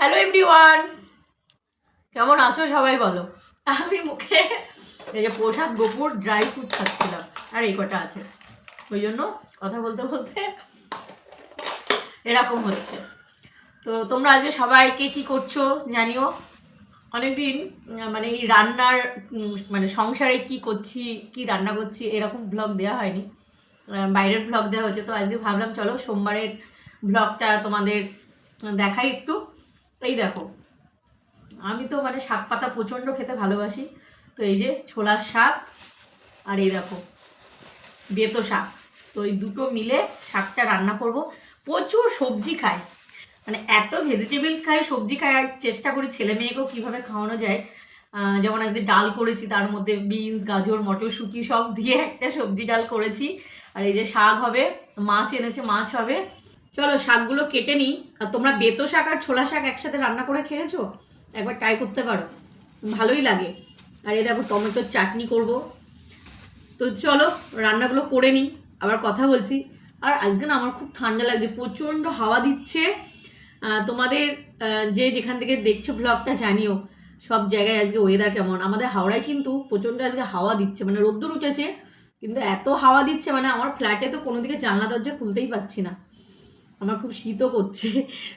Hello everyone কেমন আছো সবাই বলো? আমি মুখে এই যে প্রসাদ গোপুর ড্রাই ফ্রুট খাচ্ছিলাম, আর এই কটা আছে। ওই জন্য কথা বলতে বলতে এরকম হচ্ছে। তো তোমরা আজকে সবাইকে কি করছ জানিও? অনেকদিন মানে এই রান্নার মানে সংসারে কি করছি, কি রান্না করছি, এরকম ব্লগ দেওয়া হয়নি। বাইরের ব্লগ দেওয়া হচ্ছে তো আজকে ভাবলাম চলো সোমবারের ব্লগটা তোমাদের দেখাই একটু। এই দেখো, আমি তো মানে শাক পাতা প্রচণ্ড খেতে ভালোবাসি। তো এই যে ছোলার শাক আর এই দেখো, বেতো শাক। তো এই দুটো মিলে শাকটা রান্না করব। প্রচুর সবজি খায় মানে এত ভেজিটেবলস খাই, সবজি খাই আর চেষ্টা করি ছেলে মেয়েকেও কীভাবে খাওয়ানো যায়। যেমন আজকে ডাল করেছি, তার মধ্যে বিনস গাজর, মটরশুঁটি সব দিয়ে একটা সবজি ডাল করেছি। আর এই যে শাক হবে, মাছ এনেছে, মাছ হবে। চলো শাকগুলো কেটে নিই। আর তোমরা বেতো শাক আর ছোলা শাক একসাথে রান্না করে খেয়েছো? একবার ট্রাই করতে পারো। ভালোই লাগে। আর এ দেখো টমেটোর চাটনি করব। তো চলো রান্নাগুলো করে নিই। আবার কথা বলছি। আর আজকে না আমার খুব ঠান্ডা লাগছে প্রচণ্ড হাওয়া দিচ্ছে। তোমাদের যে যেখান থেকে দেখছ ব্লগটা জানিও সব জায়গায় আজকে ওয়েদার কেমন। আমাদের হাওড়ায় কিন্তু প্রচণ্ড আজকে হাওয়া দিচ্ছে মানে রোদ্দুর উঠেছে কিন্তু এত হাওয়া দিচ্ছে মানে আমার ফ্ল্যাটে তো কোনো দিকে জানলা দরজা খুলতেই পারছি না। আমার খুব শীতও করছে।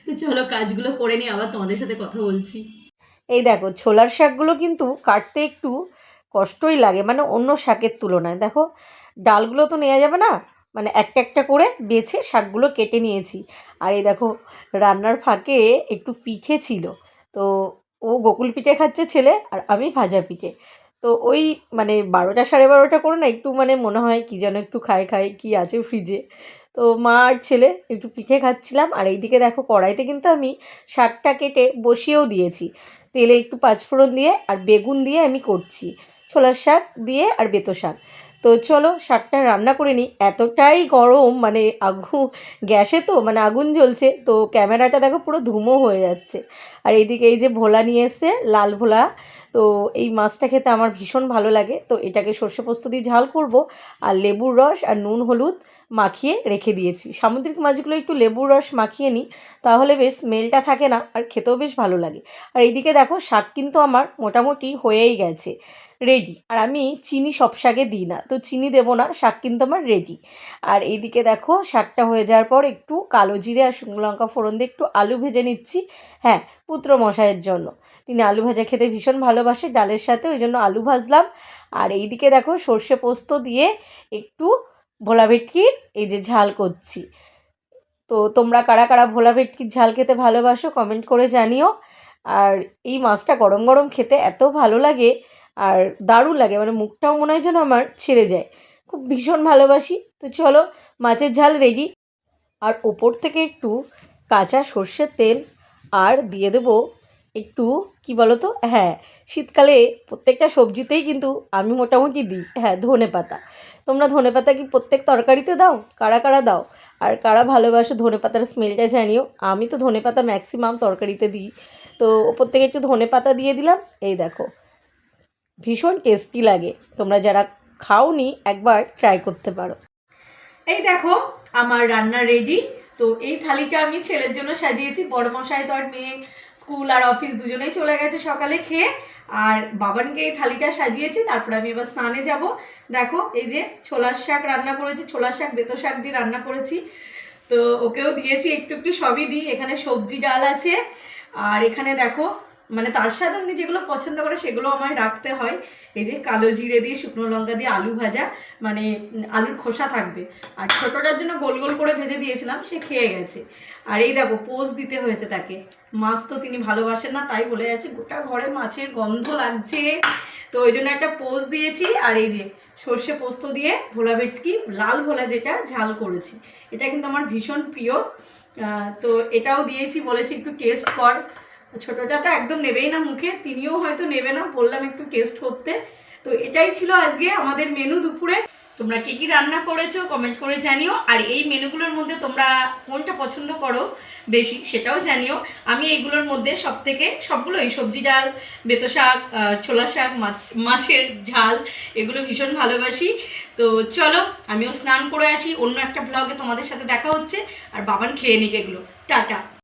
তো চলো কাজগুলো করে নিই, আবার তোমাদের সাথে কথা বলছি। এই দেখো, ছোলার শাকগুলো কিন্তু কাটতে একটু কষ্টই লাগে মানে অন্য শাকের তুলনায়। দেখো, ডালগুলো তো নেওয়া যাবে না মানে একটা একটা করে বেছে শাকগুলো কেটে নিয়েছি। আর এই দেখো, রান্নার ফাঁকে একটু পিঠে ছিল। তো ও গোকুল পিঠে খাচ্ছে ছেলে, আর আমি ভাজা পিঠে। তো ওই মানে বারোটা সাড়ে বারোটা করে না, একটু মানে মনে হয় কি যেন একটু খায় খায়, কি আছে ফ্রিজে তো মা আর ছেলে একটু পিঠে খাচ্ছিলাম। আর এইদিকে দেখো কড়াইতে কিন্তু আমি শাকটা কেটে বসিয়েও দিয়েছি। তেলে একটু পাঁচফোড়ন দিয়ে আর বেগুন দিয়ে আমি করছি। ছোলার শাক দিয়ে আর বেতো শাক। তো চলো শাকটা রান্না করে নিই। এতটাই গরম মানে আগুন, গ্যাসে তো মানে আগুন জ্বলছে। তো ক্যামেরাটা দেখো পুরো ধুমো হয়ে যাচ্ছে। আর এইদিকে এই যে ভোলা নিয়ে এসছে, লাল ভোলা। তো এই মাছটা খেতে আমার ভীষণ ভালো লাগে। তো এটাকে সর্ষে পোস্ত দিয়ে ঝাল করব আর লেবুর রস আর নুন, হলুদ মাখিয়ে রেখে দিয়েছি। সামুদ্রিক মাছগুলো একটু লেবুর রস মাখিয়ে নিই, তাহলে বেশ স্মেলটা থাকে না আর খেতেও বেশ ভালো লাগে। আর এইদিকে দেখো শাক কিন্তু আমার মোটামুটি হয়েই গেছে রেডি আর আমি চিনি সব শাকে দিই না, তো চিনি দেবো না, শাক কিন্তু আমার রেডি আর এইদিকে দেখো শাকটা হয়ে যাওয়ার পর একটু কালো জিরে আর শুকনো লঙ্কা ফোড়ন দিয়ে একটু আলু ভেজে নিচ্ছি। হ্যাঁ পুত্র মশাইয়ের জন্য। তিনি আলু ভাজা খেতে ভীষণ ভালোবাসে, ডালের সাথে ওই জন্য আলু ভাজলাম। আর এইদিকে দেখো সর্ষে পোস্ত দিয়ে একটু ভোলা ভেটকির এই যে ঝাল করছি। তো তোমরা কারা কারা ভোলা ভেটকির ঝাল খেতে ভালোবাসো কমেন্ট করে জানিও। আর এই মাছটা গরম গরম খেতে এত ভালো লাগে আর দারুণ লাগে মানে মুখটাও মনে হয় যেন আমার ছেড়ে যায়। খুব ভীষণ ভালোবাসি। তো চলো মাছের ঝাল রেডি আর ওপর থেকে একটু কাঁচা সর্ষের তেল আর দিয়ে দেবো একটু, কি বলো তো হ্যাঁ শীতকালে প্রত্যেকটা সবজিতেই কিন্তু আমি মোটামুটি দিই। হ্যাঁ ধনে পাতা। তোমরা ধনে পাতা কি প্রত্যেক তরকারিতে দাও? কারা কারা দাও? আর কারা ভালোবাসো ধনে পাতার স্মেলটা জানিও। আমি তো ধনে পাতা ম্যাক্সিমাম তরকারিতে দিই। তো থেকে একটু ধনে পাতা দিয়ে দিলাম। এই দেখো, ভীষণ টেস্টি লাগে। তোমরা যারা খাওনি, একবার ট্রাই করতে পারো। এই দেখো, আমার রান্না রেডি তো এই থালিটা আমি ছেলের জন্য সাজিয়েছি। বড় মশাই তো আর মেয়ে, স্কুল আর অফিস দুজনেই চলে গেছে সকালে খেয়ে। আর বাবানকে এই থালিটা সাজিয়েছি, তারপর আমি এবার স্নানে যাব। দেখো, এই যে ছোলার শাক রান্না করেছি, ছোলার শাক, বেতো শাক দিয়ে রান্না করেছি। তো ওকেও দিয়েছি, একটু একটু সবই দিই। এখানে সবজি ডাল আছে। আর এখানে দেখো মানে তার সাথে উনি যেগুলো পছন্দ করে সেগুলো আমায় রাখতে হয়। এই যে কালো জিরে দিয়ে, শুকনো লঙ্কা দিয়ে আলু ভাজা মানে আলুর খোসা থাকবে। আর ছোটটার জন্য গোল গোল করে ভেজে দিয়েছিলাম, সে খেয়ে গেছে। আর এই দেখো, পোজ দিতে হয়েছে তাকে। মাছ তো তিনি ভালোবাসেন না, তাই বলে যাচ্ছে, গোটা ঘরে মাছের গন্ধ লাগছে। তো ওই জন্য একটা পোজ দিয়েছি, আর এই যে সর্ষে পোস্ত দিয়ে ভোলা ভেটকি, লাল ভোলা যেটা, ঝাল করেছি। এটা কিন্তু আমার ভীষণ প্রিয়। তো এটাও দিয়েছি, বলেছি একটু টেস্ট কর। ছোটটা তো একদম নেবেই না মুখে, তিনিও হয়তো নেবে না, বললাম একটু টেস্ট করতে। তো এটাই ছিল আজকে আমাদের মেনু দুপুরে। তোমরা কি কি রান্না করেছ কমেন্ট করে জানিও। আর এই মেনুগুলোর মধ্যে তোমরা কোনটা পছন্দ করো বেশি সেটাও জানিও। আমি এইগুলোর মধ্যে সব থেকে সবগুলো, এই সবজি ডাল, বেতো শাক ছোলা শাক, মাছ, মাছের ঝাল, এগুলো ভীষণ ভালোবাসি। তো চলো, আমিও স্নান করে আসি। অন্য একটা ব্লগে তোমাদের সাথে দেখা হচ্ছে। আর বাবান খেয়ে নিক এগুলো। টাটা।